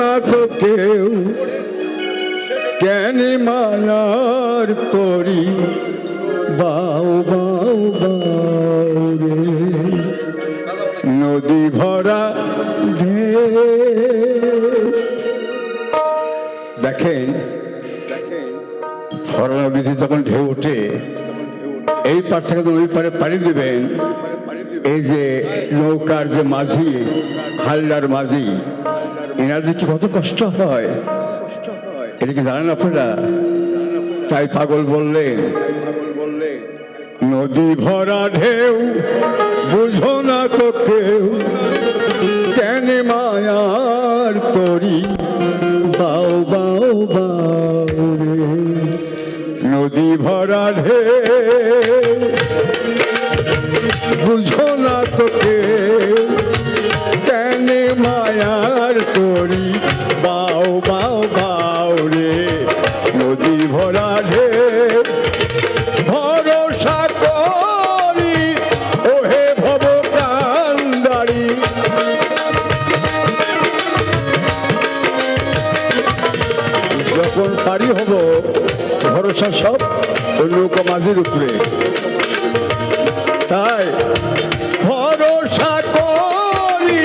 না তো কেউ কেন মায়ার তরি বাউ বাউ বাউ রে। নদী ভরা দেখেন, ভরা নদীতে যখন ঢেউ ওঠে, এই পার থেকে তো ওই পারে পাড়ি দেবেন। এই যে নৌকার যে মাঝি, হালদার মাঝি এনাদের কি কত কষ্ট হয়? এটা কি জানেন আপনারা? তাই পাগল বললেন, নদী ভরা ঢেউ, বুঝো না তো কেউ, কেন মায়ার তরি? বাউ বাউ বাউ রে, নদী ভরা ঢেউ, বুঝো না তো কেউ পারি হব। ভরসা সব নৌকা মাঝির উপরে তাই ভরসা করি,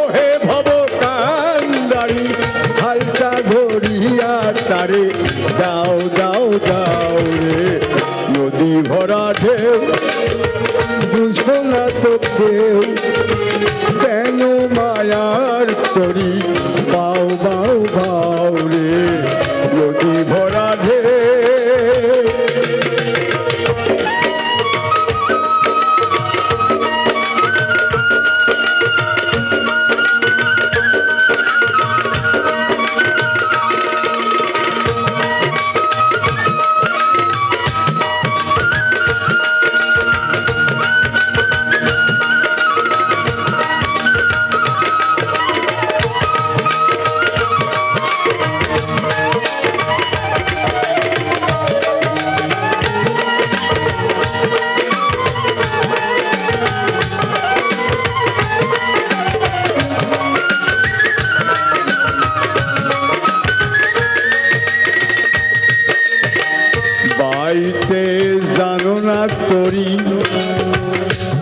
ওহে ভব কান্দারি হালটা ধরিয়া তারে, যাও যাও যাও রে। নদী ভরা ঢেউ বুঝো না তো কেউ কেন মায়ার তরি, বাউ বাউ বাউ।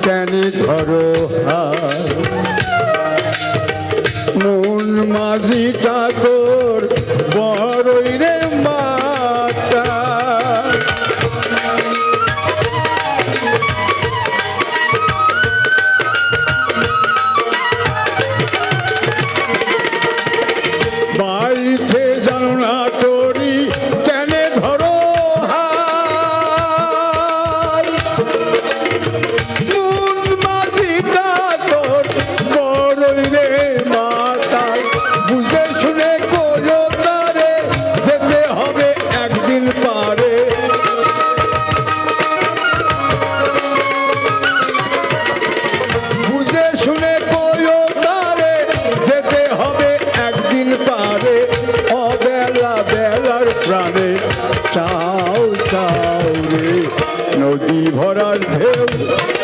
কেন ধরো মন মাঝিটা তোর নদী ভরার ঢেউ।